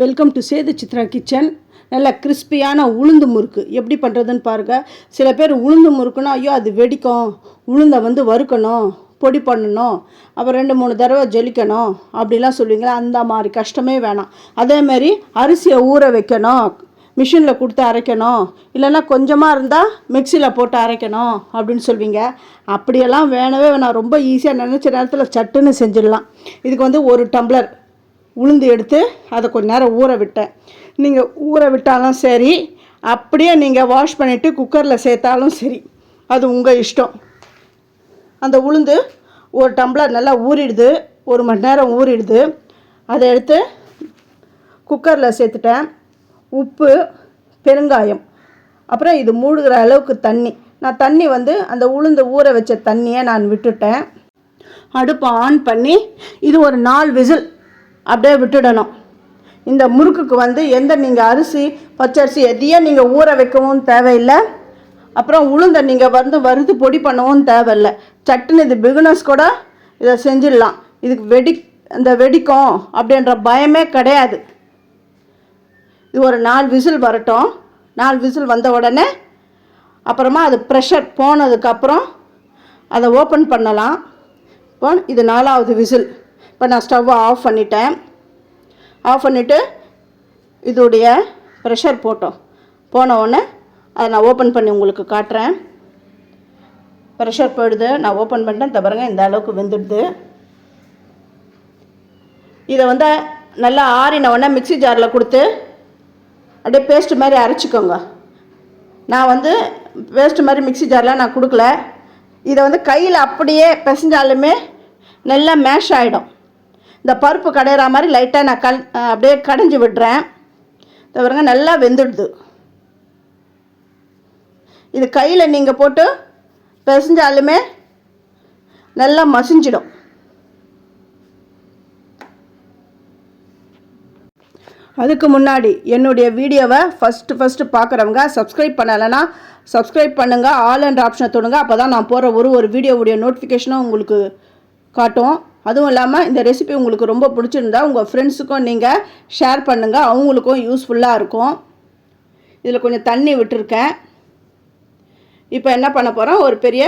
Welcome to Sethu Chitra kitchen நல்ல கிறிஸ்பியான உளுந்து முறுக்கு. எப்படி பண்ணுறதுன்னு பாருங்கள் சில பேர் உளுந்து முறுக்குன்னா ஐயோ அது வெடிக்கும். உளுந்தை வந்து வறுக்கணும். பொடி பண்ணணும். அப்புறம் ரெண்டு மூணு தடவை ஜொலிக்கணும். அப்படிலாம் சொல்லுவீங்களா? அந்த மாதிரி கஷ்டமே வேணாம். அதேமாரி அரிசியை ஊற வைக்கணும். மிஷினில் கொடுத்து அரைக்கணும். இல்லைன்னா கொஞ்சமாக இருந்தால் மிக்சியில் போட்டு அரைக்கணும் அப்படின்னு சொல்வீங்க அப்படியெல்லாம் வேணவே வேணாம். ரொம்ப ஈஸியாக நினச்ச நேரத்தில் சட்டுன்னு செஞ்சிடலாம். இதுக்கு வந்து ஒரு டம்ளர் உளுந்து எடுத்து அதை கொஞ்ச நேரம் ஊற விட்டேன். நீங்கள் ஊற விட்டாலும் சரி அப்படியே நீங்கள் வாஷ் பண்ணிவிட்டு குக்கரில் சேர்த்தாலும் சரி அது உங்கள் இஷ்டம். அந்த உளுந்து ஒரு டம்ளர் நல்லா ஊறிடுது ஒரு மணி நேரம் ஊறிடுது. அதை எடுத்து குக்கரில் சேர்த்துட்டேன். உப்பு பெருங்காயம் அப்புறம் இது மூழ்கிற அளவுக்கு தண்ணி. நான் தண்ணி வந்து அந்த உளுந்து ஊற வச்ச தண்ணியை நான் விட்டுட்டேன். அடுப்பை ஆன் பண்ணி இது ஒரு நாலு விசில் அப்படியே விட்டுடணும். இந்த முறுக்குக்கு வந்து எந்த நீங்கள் அரிசி பச்சரிசி எதையும் நீங்கள் ஊற வைக்கவும் தேவையில்லை. அப்புறம் உளுந்தை நீங்கள் வந்து வறுத்து பொடி பண்ணவும் தேவையில்லை. சட்டுன்னு இது பிகினர்ஸ் கூட இதை செஞ்சிடலாம். இதுக்கு வெடி இந்த வெடிக்கும் அப்படின்ற பயமே கிடையாது. இது ஒரு நாலு விசில் வரட்டும். நாலு விசில் வந்த உடனே அப்புறமா அது ப்ரெஷர் போனதுக்கப்புறம் அதை ஓப்பன் பண்ணலாம். இப்போ இது நாலாவது விசில். இப்போ நான் ஸ்டவ்வை ஆஃப் பண்ணிட்டேன். ஆஃப் பண்ணிவிட்டு இதோடைய ப்ரெஷர் போட்டோம். போன உடனே அதை நான் ஓப்பன் பண்ணி உங்களுக்கு காட்டுறேன். ப்ரெஷர் போயிடுது. நான் ஓப்பன் பண்ணிட்டேன். இந்த பாருங்க இந்த அளவுக்கு வெந்துடுது. இதை வந்து நல்லா ஆறின உடனே மிக்ஸி ஜாரில் கொடுத்து அப்படியே பேஸ்ட் மாதிரி அரைச்சிக்கோங்க. நான் வந்து பேஸ்ட் மாதிரி மிக்ஸி ஜாரில் நான் கொடுக்கல. இதை வந்து கையில் அப்படியே பிசைஞ்சாலுமே நல்லா மேஷ் ஆகிடும் இந்த பருப்பு கடையிற மாதிரி லைட்டாக நான் கல் அப்படியே கடைஞ்சி விடுறேன். தவிரங்க நல்லா வெந்துடுது. இது கையில் நீங்கள் போட்டு பிசைஞ்சாலுமே நல்லா மசிஞ்சிடும். அதுக்கு முன்னாடி என்னுடைய வீடியோவை ஃபஸ்ட்டு ஃபஸ்ட்டு பார்க்குறவங்க சப்ஸ்கிரைப் பண்ணலைன்னா சப்ஸ்கிரைப் பண்ணுங்கள் ஆல் அண்ட் ஆப்ஷனை தொடுங்க. அப்போ தான் நான் போகிற ஒரு ஒரு வீடியோவுடைய நோட்டிஃபிகேஷனும் உங்களுக்கு காட்டும். அதுவும் இல்லாமல் இந்த ரெசிபி உங்களுக்கு ரொம்ப பிடிச்சிருந்தா உங்கள் ஃப்ரெண்ட்ஸுக்கும் நீங்கள் ஷேர் பண்ணுங்கள் அவங்களுக்கும் யூஸ்ஃபுல்லாக இருக்கும். இதில் கொஞ்சம் தண்ணி விட்டுருக்கேன். இப்போ என்ன பண்ண போகிறோம் ஒரு பெரிய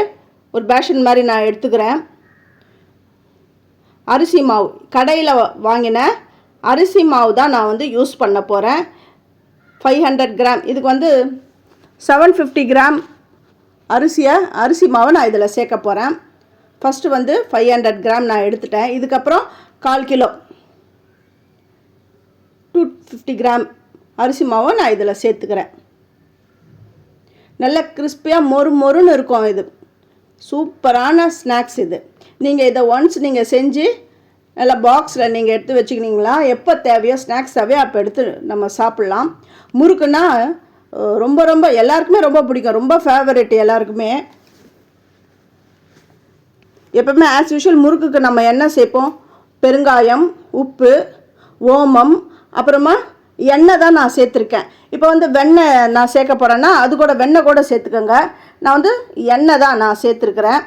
ஒரு பேஷன் மாதிரி நான் எடுத்துக்கிறேன். அரிசி மாவு கடையில் வாங்கின அரிசி மாவு தான் நான் வந்து யூஸ் பண்ண போகிறேன் ஃபைவ் ஹண்ட்ரட் கிராம். இதுக்கு வந்து செவன் ஃபிஃப்டி கிராம் அரிசியை அரிசி மாவை நான் இதில் சேர்க்க போகிறேன் ஃபஸ்ட்டு வந்து ஃபைவ் ஹண்ட்ரட் கிராம் நான் எடுத்துட்டேன். இதுக்கப்புறம் கால் கிலோ டூ ஃபிஃப்டி கிராம் அரிசி மாவும் நான் இதில் சேர்த்துக்கிறேன். நல்ல கிறிஸ்பியாக மொறு மொறுன்னு இருக்கும் இது. சூப்பரான ஸ்நாக்ஸ் இது. நீங்கள் இதை ஒன்ஸ் நீங்கள் செஞ்சு நல்லா பாக்ஸில் நீங்கள் எடுத்து வச்சுக்கினீங்களா? எப்போ தேவையோ ஸ்நாக்ஸ் தேவையோ அப்போ எடுத்து நம்ம சாப்பிட்லாம். முறுக்குன்னா ரொம்ப ரொம்ப எல்லாருக்குமே ரொம்ப பிடிக்கும். ரொம்ப ஃபேவரெட் எல்லாருக்குமே. எப்பவுமே ஆஸ் யூஷுவல் முறுக்குக்கு நம்ம என்ன சேர்ப்போம்? பெருங்காயம் உப்பு ஓமம் அப்புறமா எண்ணெய் தான் நான் சேர்த்துருக்கேன். இப்போ வந்து வெண்ணெய் நான் சேர்க்க போகிறேன்னா அது கூட வெண்ணெய் கூட சேர்த்துக்கோங்க. நான் வந்து எண்ணெய் தான் நான் சேர்த்துருக்குறேன்.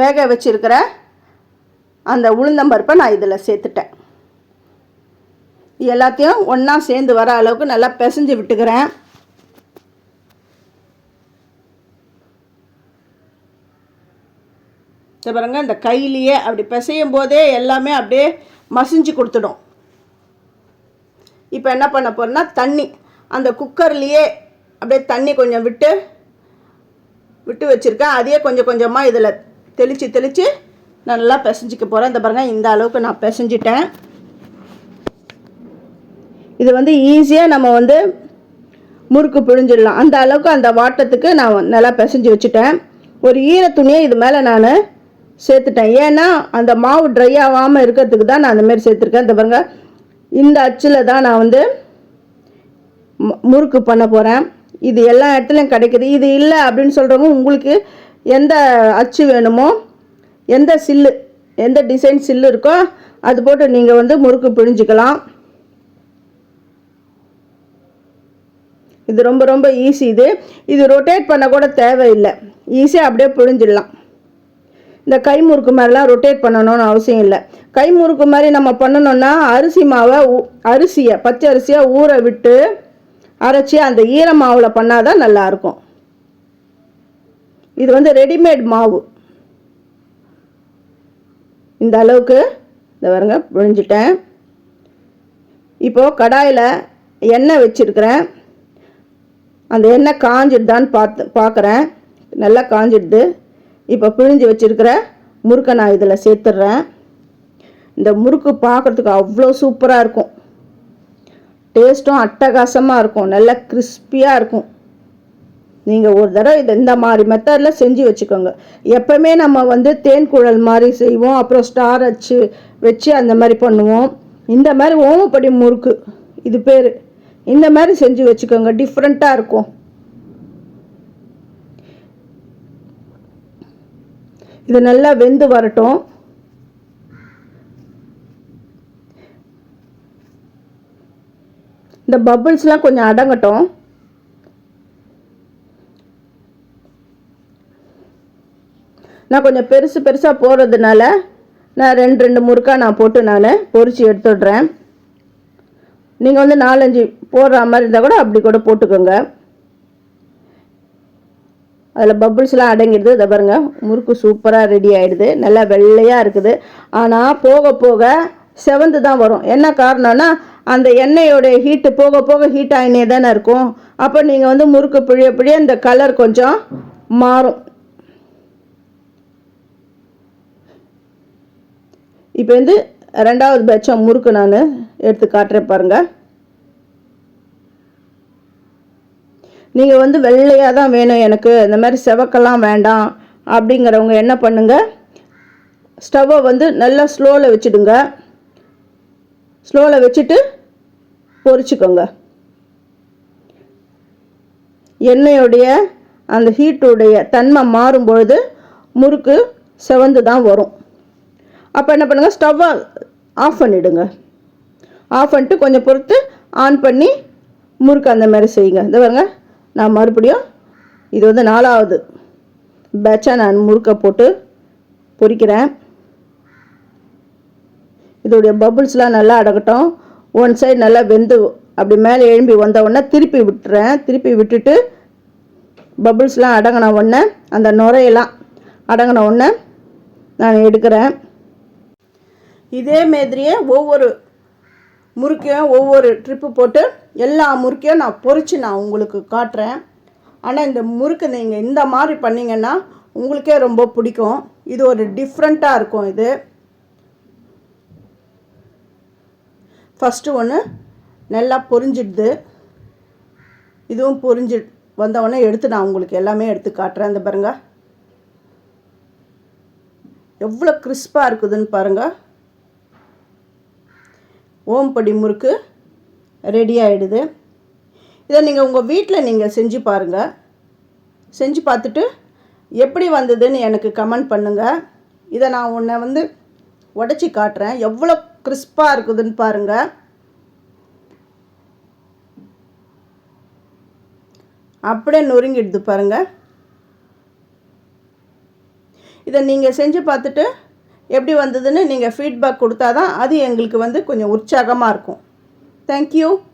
வேக வச்சுருக்கிற அந்த உளுந்தம்பருப்பை நான் இதில் சேர்த்துட்டேன். எல்லாத்தையும் ஒன்றா சேர்ந்து வர அளவுக்கு நல்லா பிசைஞ்சு விட்டுக்கிறேன். இதை பாருங்க இந்த கையிலேயே அப்படி பிசையும் போதே எல்லாமே அப்படியே மசிஞ்சு கொடுத்துடும். இப்போ என்ன பண்ண போறேன்னா தண்ணி அந்த குக்கர்லேயே அப்படியே தண்ணி கொஞ்சம் விட்டு விட்டு வச்சுருக்கேன். அதையே கொஞ்சம் கொஞ்சமாக இதில் தெளித்து தெளித்து நல்லா பிசைஞ்சிக்க போகிறேன் இந்த பாருங்கள் இந்த அளவுக்கு நான் பிசைஞ்சிட்டேன். இது வந்து ஈஸியாக நம்ம வந்து முறுக்கு பிழிஞ்சிடலாம். அந்த அளவுக்கு அந்த வாட்டத்துக்கு நான் நல்லா பிசைஞ்சு வச்சுட்டேன். ஒரு ஈர துணியை இது மேலே நான் சேர்த்துட்டேன். ஏன்னா அந்த மாவு ட்ரை ஆகாமல் இருக்கிறதுக்கு தான் நான் அந்தமாரி சேர்த்துருக்கேன். இந்த பாருங்க இந்த அச்சில் தான் நான் வந்து முறுக்கு பண்ண போகிறேன் இது எல்லா இடத்துலையும் கிடைக்குது. இது இல்லை அப்படின்னு சொல்கிறவங்க உங்களுக்கு எந்த அச்சு வேணுமோ எந்த சில்லு எந்த டிசைன் சில்லு இருக்கோ அது போட்டு நீங்கள் வந்து முறுக்கு பிழிஞ்சிக்கலாம். இது ரொம்ப ரொம்ப ஈஸி இது. இது ரொட்டேட் பண்ண கூட தேவையில்லை. ஈஸியாக அப்படியே பிழிஞ்சிடலாம். இந்த கை முறுக்கு மாதிரிலாம் ரொட்டேட் பண்ணணும்னு அவசியம் இல்லை. கை முறுக்கு மாதிரி நம்ம பண்ணணும்னா அரிசி மாவை அரிசியை பச்சை அரிசியை ஊற விட்டு அரைச்சி அந்த ஈர மாவில் பண்ணாதான் நல்லாயிருக்கும் இது வந்து ரெடிமேட் மாவு. இந்த அளவுக்கு இந்த வருங்க புழிஞ்சிட்டேன் இப்போது கடாயில் எண்ணெய் வச்சுருக்கிறேன். அந்த எண்ணெய் காஞ்சிடுதான்னு பார்த்து பார்க்குறேன் நல்லா காஞ்சிடுது. இப்போ பிழிஞ்சு வச்சுருக்கிற முறுக்கை நான் இதில் சேர்த்துட்றேன். இந்த முறுக்கு பார்க்குறதுக்கு அவ்வளோ சூப்பராக இருக்கும். டேஸ்ட்டும் அட்டகாசமாக இருக்கும். நல்லா கிறிஸ்பியாக இருக்கும். நீங்கள் ஒரு தடவை இதை இந்த மாதிரி மெத்தடில் செஞ்சு வச்சுக்கோங்க. எப்போவுமே நம்ம வந்து தேன் குழல் மாதிரி செய்வோம். அப்புறம் ஸ்டார் வச்சு வச்சு அந்த மாதிரி பண்ணுவோம். இந்த மாதிரி ஓமப்படி முறுக்கு இது பேர். இந்த மாதிரி செஞ்சு வச்சுக்கோங்க. டிஃப்ரெண்ட்டாக இருக்கும். இது நல்லா வெந்து வரட்டும். இந்த பபுள்ஸ்லாம் கொஞ்சம் அடங்கட்டும். நான் கொஞ்சம் பெருசு பெருசாக போடுறதுனால நான் ரெண்டு ரெண்டு முறுக்கா நான் போட்டு நான் பொறிச்சு எடுத்துடுறேன். நீங்கள் வந்து நாலஞ்சு போடுற மாதிரி இருந்தால் கூட அப்படி கூட போட்டுக்கோங்க. அதில் பபுள்ஸ்லாம் அடங்கிடுது. இதை பாருங்கள் முறுக்கு சூப்பராக ரெடி ஆகிடுது நல்லா வெள்ளையாக இருக்குது. ஆனால் போக போக செவந்து தான் வரும். என்ன காரணம்னா அந்த எண்ணெயோடைய ஹீட்டு போக போக ஹீட் ஆகினே தானே இருக்கும். அப்போ நீங்கள் வந்து முறுக்கு பிழிய பிழிய இந்த கலர் கொஞ்சம் மாறும். இப்போ வந்து ரெண்டாவது பேட்சம் முறுக்கு நான் எடுத்து காட்டுறேன் பாருங்கள் நீங்கள் வந்து வெள்ளையாக தான் வேணும் எனக்கு. இந்த மாதிரி செவக்கெல்லாம் வேண்டாம். அப்படிங்கிறவங்க என்ன பண்ணுங்கள் ஸ்டவ்வை வந்து நல்லா ஸ்லோவில் வச்சுடுங்க. ஸ்லோவில் வச்சுட்டு பொறிச்சுக்கோங்க எண்ணெயுடைய அந்த ஹீட்டுடைய தன்மை மாறும்பொழுது முறுக்கு செவந்து தான் வரும். அப்போ என்ன பண்ணுங்கள் ஸ்டவ்வை ஆஃப் பண்ணிவிடுங்க ஆஃப் பண்ணிட்டு கொஞ்சம் பொறுத்து ஆன் பண்ணி முறுக்கு அந்த மாதிரி செய்யுங்க. இந்த பாருங்கள் நான் மறுபடியும் இது வந்து நாலாவது பேட்சாக நான் முறுக்கை போட்டு பொரிக்கிறேன் இதோடைய பபுள்ஸ்லாம் நல்லா அடகட்டும் ஒன் சைடு நல்லா வெந்து அப்படி மேலே எழும்பி வந்த உடனே திருப்பி விட்டுறேன். திருப்பி விட்டுட்டு பபுள்ஸ்லாம் அடங்கின உடனே அந்த நுரையெல்லாம் அடங்கின உடனே நான் எடுக்கிறேன். இதே மாதிரியே ஒவ்வொரு முறுக்கையும் ஒவ்வொரு ட்ரிப்பு போட்டு எல்லா முறுக்கையும் நான் பொரித்து நான் உங்களுக்கு காட்டுறேன். ஆனால் இந்த முறுக்கு நீங்கள் இந்த மாதிரி பண்ணிங்கன்னா உங்களுக்கே ரொம்ப பிடிக்கும். இது ஒரு டிஃப்ரெண்ட்டாக இருக்கும் இது. ஃபஸ்ட்டு ஒன்று நல்லா பொரிஞ்சிடுது. இதுவும் பொரிஞ்சு வந்தவொடனே எடுத்து நான் உங்களுக்கு எல்லாமே எடுத்து காட்டுறேன். இந்த பாருங்க. எவ்வளோ கிறிஸ்பாக இருக்குதுன்னு பாருங்கள் ஓம்படி முறுக்கு. ரெடி ஆகிடுது இதை நீங்கள் உங்கள் வீட்டில் நீங்கள் செஞ்சு பாருங்கள் செஞ்சு பார்த்துட்டு எப்படி வந்ததுன்னு எனக்கு கமெண்ட் பண்ணுங்கள் இதை நான் உன்னை வந்து உடச்சி காட்டுறேன். எவ்வளோ கிறிஸ்பாக இருக்குதுன்னு பாருங்கள் அப்படியே நொறுங்கிடுது பாருங்கள் இதை நீங்கள் செஞ்சு பார்த்துட்டு எப்படி வந்ததுன்னு நீங்கள் ஃபீட்பேக் கொடுத்தா தான் அது எங்களுக்கு வந்து கொஞ்சம் உற்சாகமாக இருக்கும். Thank you.